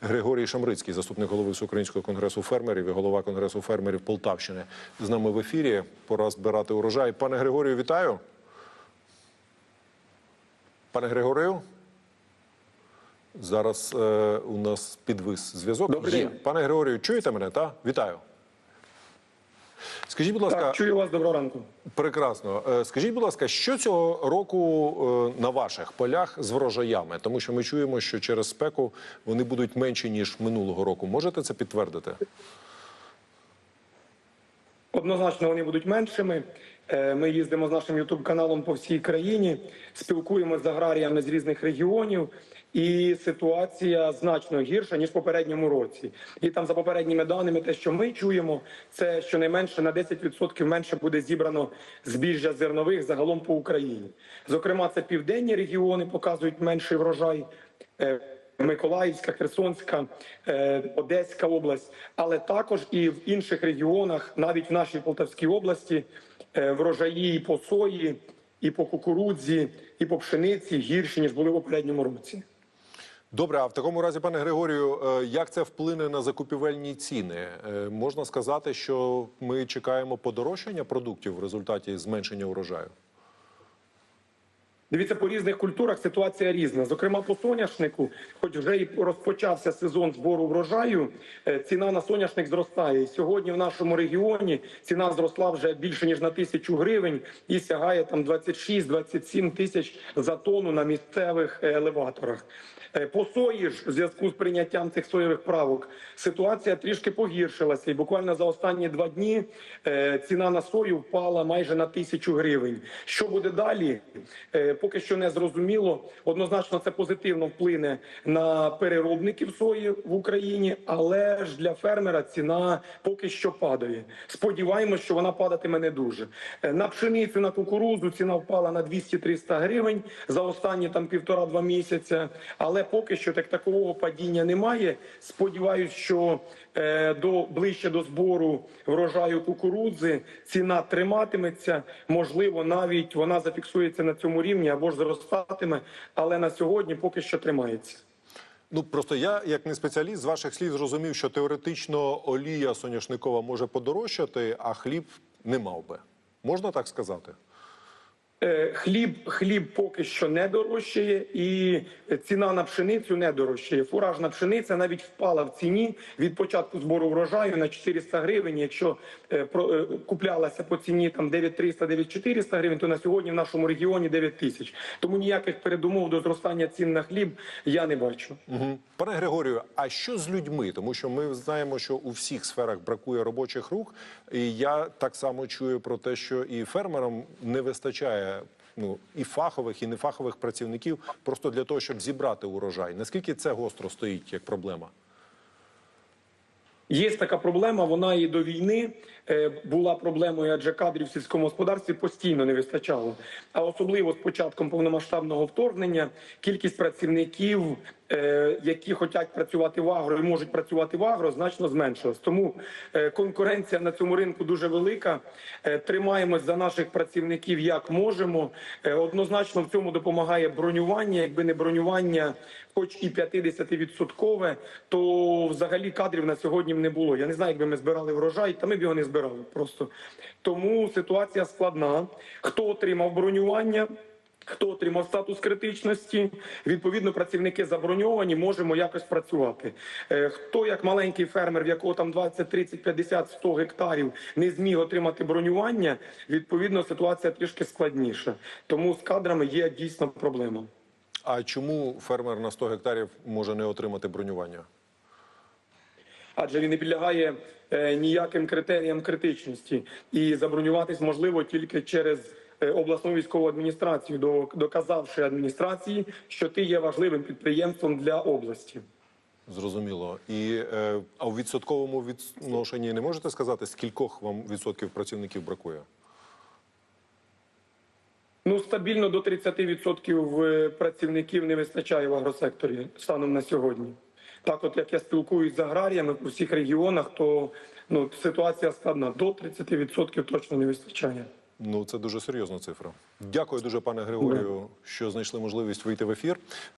Григорій Шамрицький, заступник голови Всеукраїнського конгресу фермерів і голова конгресу фермерів Полтавщини, з нами в ефірі. Пора збирати урожай. Пане Григорію, вітаю. Пане Григорію. Зараз е, у нас підвис зв'язок. Добрий день. Пане Григорію, чуєте мене? Та? Вітаю. Скажіть, будь ласка, Так, чую вас доброго ранку. Прекрасно. Е, Скажіть, будь ласка, що цього року е, на ваших полях з врожаями? Тому що ми чуємо, що через спеку вони будуть менші ніж минулого року. Можете це підтвердити? Однозначно вони будуть меншими. Е, Ми їздимо з нашим ютуб каналом по всій країні, спілкуємося з аграріями з різних регіонів, і ситуація значно гірша ніж в попередньому році. І там за попередніми даними, те, що ми чуємо, це щонайменше на 10% менше буде зібрано збіжжя зернових загалом по Україні. Зокрема, це південні регіони показують менший врожай. Миколаївська, Херсонська, е, Одеська область, але також і в інших регіонах, навіть в нашій Полтавській області, е, врожаї і по сої, і по кукурудзі, і по пшениці гірші ніж були в попередньому році. Добре, а в такому разі, пане Григорію, е, як це вплине на закупівельні ціни? Можна сказати, що ми чекаємо подорожчання продуктів в результаті зменшення урожаю? Дивіться, по різних культурах ситуація різна. Зокрема, по соняшнику, хоч вже і розпочався сезон збору врожаю, е, ціна на соняшник зростає. Сьогодні в нашому регіоні ціна зросла вже більше ніж на тисячу гривень і сягає там 26-27 тисяч за тонну на місцевих е, елеваторах. Е, По сої ж в зв'язку з прийняттям цих соєвих правок ситуація трішки погіршилася, і буквально за останні два дні ціна на сою впала майже на тисячу гривень. Що буде далі? Поки що не зрозуміло. Однозначно, це позитивно вплине на переробників сої в Україні, але ж для фермера ціна поки що падає. Сподіваємось, що вона падатиме не дуже. Е, На пшеницю, на кукурудзу ціна впала на 200-300 гривень за останні там півтора-два місяця. Але поки що так такового падіння немає. Сподіваюсь, що е, до ближче до збору врожаю кукурудзи ціна триматиметься. Можливо, навіть вона зафіксується на цьому рівні або ж зростатиме, але на сьогодні поки що тримається. Ну просто я, як не спеціаліст, з ваших слів зрозумів, що теоретично олія соняшникова може подорожчати, а хліб не мав би. Можна так сказати? Е, Хліб, хліб поки що не дорожчає, і ціна на пшеницю не дорожчає. Фуражна пшениця навіть впала в ціні від початку збору врожаю на 400 гривень. Якщо е, е, куплялася по ціні там 9300-9400 гривень, то на сьогодні в нашому регіоні 9 тисяч. Тому ніяких передумов до зростання цін на хліб я не бачу. Угу. Пане Григорію, а що з людьми? Тому що ми знаємо, що у всіх сферах бракує робочих рук, і я так само чую про те, що і фермерам не вистачає ну і фахових, і нефахових працівників просто для того, щоб зібрати урожай. Наскільки це гостро стоїть як проблема? Є така проблема, вона і до війни е, була проблемою, адже кадрів в сільському господарстві постійно не вистачало. А особливо з початком повномасштабного вторгнення кількість працівників, які хочуть працювати в агро і можуть працювати в агро, значно зменшилась. Тому е, конкуренція на цьому ринку дуже велика. Е, Тримаємось за наших працівників як можемо. Е, Однозначно в цьому допомагає бронювання. Якби не бронювання, хоч і 50-відсоткове, то взагалі кадрів на сьогодні не було. Я не знаю, якби ми збирали врожай, та ми б його не збирали просто. Тому ситуація складна. Хто отримав бронювання? Хто отримав статус критичності, відповідно, працівники заброньовані, можемо якось працювати. Е, Хто як маленький фермер, в якого там 20, 30, 50, 100 гектарів, не зміг отримати бронювання, відповідно, ситуація трішки складніша. Тому з кадрами є дійсно проблема. А чому фермер на 100 гектарів може не отримати бронювання? адже він не підлягає е, ніяким критеріям критичності, і забронюватись можливо тільки через обласну військову адміністрацію, доказавши адміністрації, що ти є важливим підприємством для області. Зрозуміло. І е, а у відсотковому відношенні не можете сказати, скількох вам відсотків працівників бракує? Ну стабільно до 30% е, працівників не вистачає в агросекторі станом на сьогодні. Так, от як я спілкуюсь з аграріями у всіх регіонах, то ну ситуація складна. До 30% точно не вистачає. Ну це дуже серйозна цифра. Дякую дуже, пане Григорію, що знайшли можливість вийти в ефір.